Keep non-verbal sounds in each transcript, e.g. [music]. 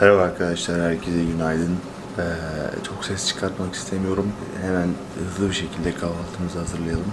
Merhaba arkadaşlar, herkese günaydın. Ee, çok ses çıkartmak istemiyorum. Hemen hızlı bir şekilde kahvaltımızı hazırlayalım.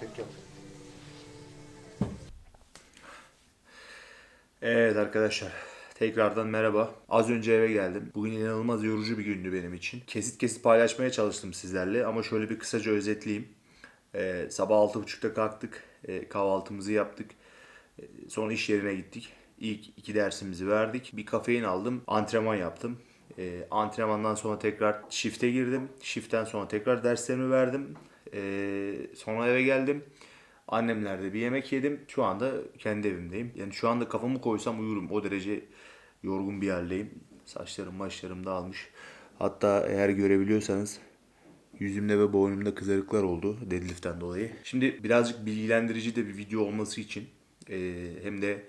tek yap. Evet arkadaşlar. Tekrardan merhaba. Az önce eve geldim. Bugün inanılmaz yorucu bir gündü benim için. Kesit kesit paylaşmaya çalıştım sizlerle ama şöyle bir kısaca özetleyeyim. Ee, sabah 6.30'da kalktık. Ee, kahvaltımızı yaptık. Ee, sonra iş yerine gittik. İlk iki dersimizi verdik. Bir kafein aldım. Antrenman yaptım. Ee, antrenmandan sonra tekrar shift'e girdim. Shift'ten sonra tekrar derslerimi verdim. Ee, sonra eve geldim. Annemlerde bir yemek yedim. Şu anda kendi evimdeyim. Yani şu anda kafamı koysam uyurum. O derece yorgun bir haldeyim. Saçlarım başlarım dağılmış. Hatta eğer görebiliyorsanız yüzümde ve boynumda kızarıklar oldu deadlift'ten dolayı. Şimdi birazcık bilgilendirici de bir video olması için e, hem de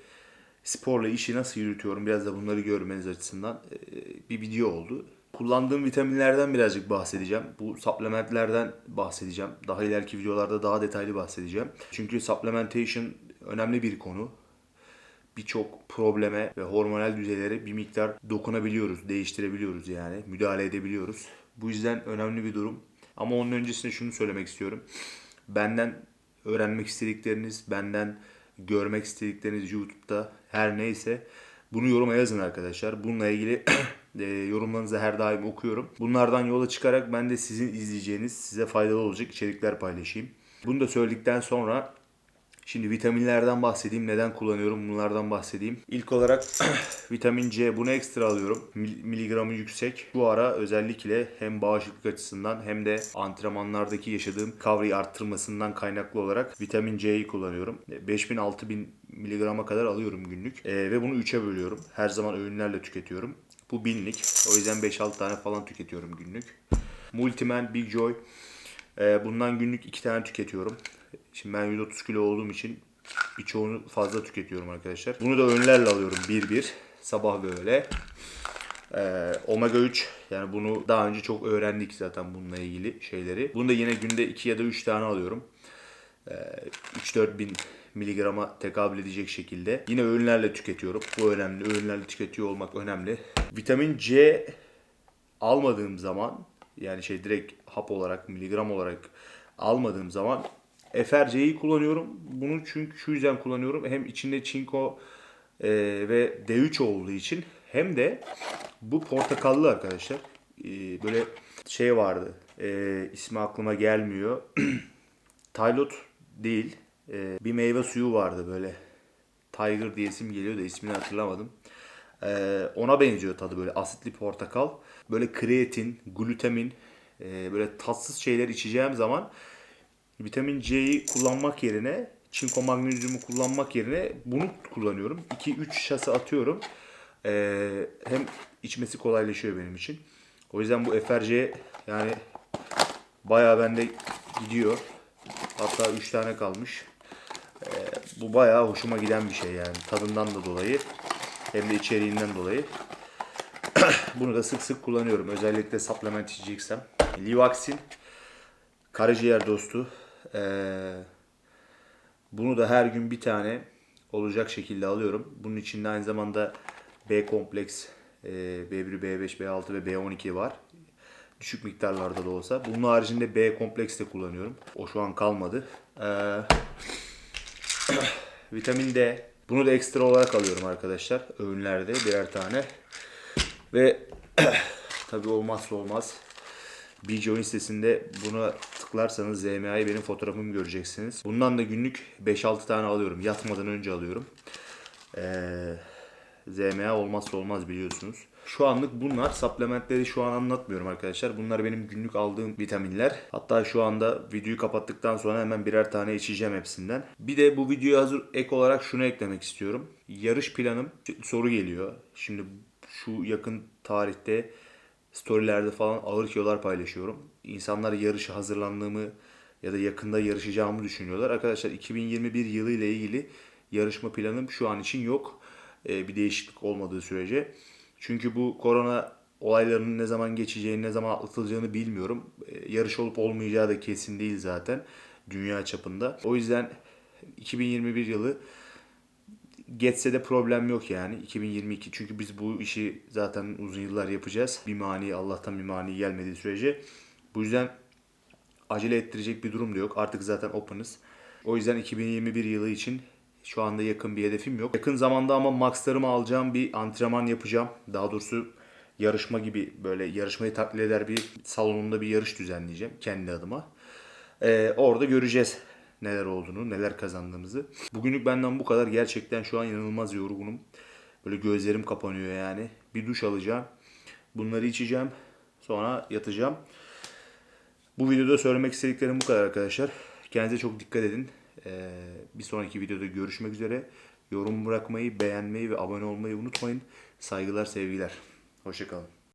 sporla işi nasıl yürütüyorum biraz da bunları görmeniz açısından e, bir video oldu. Kullandığım vitaminlerden birazcık bahsedeceğim. Bu supplementlerden bahsedeceğim. Daha ileriki videolarda daha detaylı bahsedeceğim. Çünkü supplementation önemli bir konu. birçok probleme ve hormonal düzeylere bir miktar dokunabiliyoruz, değiştirebiliyoruz yani. Müdahale edebiliyoruz. Bu yüzden önemli bir durum. Ama onun öncesinde şunu söylemek istiyorum. Benden öğrenmek istedikleriniz, benden görmek istedikleriniz YouTube'da her neyse bunu yoruma yazın arkadaşlar. Bununla ilgili [clears throat] e, yorumlarınızı her daim okuyorum. Bunlardan yola çıkarak ben de sizin izleyeceğiniz, size faydalı olacak içerikler paylaşayım. Bunu da söyledikten sonra Şimdi vitaminlerden bahsedeyim. Neden kullanıyorum bunlardan bahsedeyim. İlk olarak [clears throat] vitamin C bunu ekstra alıyorum. Mil- Miligramı yüksek. Bu ara özellikle hem bağışıklık açısından hem de antrenmanlardaki yaşadığım kavreyi arttırmasından kaynaklı olarak vitamin C'yi kullanıyorum. 5000-6000 miligrama kadar alıyorum günlük. Ee, ve bunu 3'e bölüyorum. Her zaman öğünlerle tüketiyorum. Bu binlik. O yüzden 5-6 tane falan tüketiyorum günlük. Multiman Big Joy. Ee, bundan günlük 2 tane tüketiyorum. Şimdi ben 130 kilo olduğum için birçoğunu fazla tüketiyorum arkadaşlar. Bunu da önlerle alıyorum 1-1. Sabah ve öğle. Ee, omega 3 yani bunu daha önce çok öğrendik zaten bununla ilgili şeyleri. Bunu da yine günde 2 ya da 3 tane alıyorum. Ee, 3-4 bin miligrama tekabül edecek şekilde. Yine öğünlerle tüketiyorum. Bu önemli. Öğünlerle tüketiyor olmak önemli. Vitamin C almadığım zaman yani şey direkt hap olarak miligram olarak almadığım zaman FRC'yi kullanıyorum. Bunu çünkü şu yüzden kullanıyorum. Hem içinde çinko e, ve D3 olduğu için hem de bu portakallı arkadaşlar. E, böyle şey vardı. E, ismi aklıma gelmiyor. [clears throat] Taylot değil. E, bir meyve suyu vardı böyle. Tiger diye isim geliyor da ismini hatırlamadım. Ee, ona benziyor tadı böyle asitli portakal. Böyle kreatin, glutamin, e, böyle tatsız şeyler içeceğim zaman vitamin C'yi kullanmak yerine çinko magnezyumu kullanmak yerine bunu kullanıyorum. 2-3 şase atıyorum. Ee, hem içmesi kolaylaşıyor benim için. O yüzden bu FRC yani bayağı bende gidiyor. Hatta 3 tane kalmış. Bu bayağı hoşuma giden bir şey yani tadından da dolayı hem de içeriğinden dolayı. [clears throat] Bunu da sık sık kullanıyorum. Özellikle supplement içeceksem. Livaxin karaciğer dostu. Ee, bunu da her gün bir tane olacak şekilde alıyorum. Bunun içinde aynı zamanda B kompleks, e, B1, B5, B6 ve B12 var. Düşük miktarlarda da olsa. Bunun haricinde B kompleks de kullanıyorum. O şu an kalmadı. Ee, [clears throat] Vitamin D. Bunu da ekstra olarak alıyorum arkadaşlar. Öğünlerde birer tane. Ve [clears throat] tabi olmazsa olmaz. BJoin sitesinde buna tıklarsanız ZMA'yı benim fotoğrafımı göreceksiniz. Bundan da günlük 5-6 tane alıyorum. Yatmadan önce alıyorum. Ee, ZMA olmazsa olmaz biliyorsunuz. Şu anlık bunlar. Supplementleri şu an anlatmıyorum arkadaşlar. Bunlar benim günlük aldığım vitaminler. Hatta şu anda videoyu kapattıktan sonra hemen birer tane içeceğim hepsinden. Bir de bu videoya hazır ek olarak şunu eklemek istiyorum. Yarış planım soru geliyor. Şimdi şu yakın tarihte storylerde falan ağır kilolar paylaşıyorum. İnsanlar yarışa hazırlandığımı ya da yakında yarışacağımı düşünüyorlar. Arkadaşlar 2021 yılı ile ilgili yarışma planım şu an için yok. Ee, bir değişiklik olmadığı sürece. Çünkü bu korona olaylarının ne zaman geçeceğini, ne zaman atlatılacağını bilmiyorum. Ee, yarış olup olmayacağı da kesin değil zaten dünya çapında. O yüzden 2021 yılı geçse de problem yok yani 2022 çünkü biz bu işi zaten uzun yıllar yapacağız. Bir mani Allah'tan bir mani gelmediği sürece. Bu yüzden acele ettirecek bir durum da yok. Artık zaten open'ız. O yüzden 2021 yılı için şu anda yakın bir hedefim yok. Yakın zamanda ama maxlarımı alacağım bir antrenman yapacağım. Daha doğrusu yarışma gibi böyle yarışmayı taklit eder bir salonunda bir yarış düzenleyeceğim kendi adıma. Ee, orada göreceğiz neler olduğunu, neler kazandığımızı. Bugünlük benden bu kadar. Gerçekten şu an inanılmaz yorgunum. Böyle gözlerim kapanıyor yani. Bir duş alacağım. Bunları içeceğim. Sonra yatacağım. Bu videoda söylemek istediklerim bu kadar arkadaşlar. Kendinize çok dikkat edin. Ee, bir sonraki videoda görüşmek üzere. Yorum bırakmayı, beğenmeyi ve abone olmayı unutmayın. Saygılar, sevgiler. Hoşçakalın.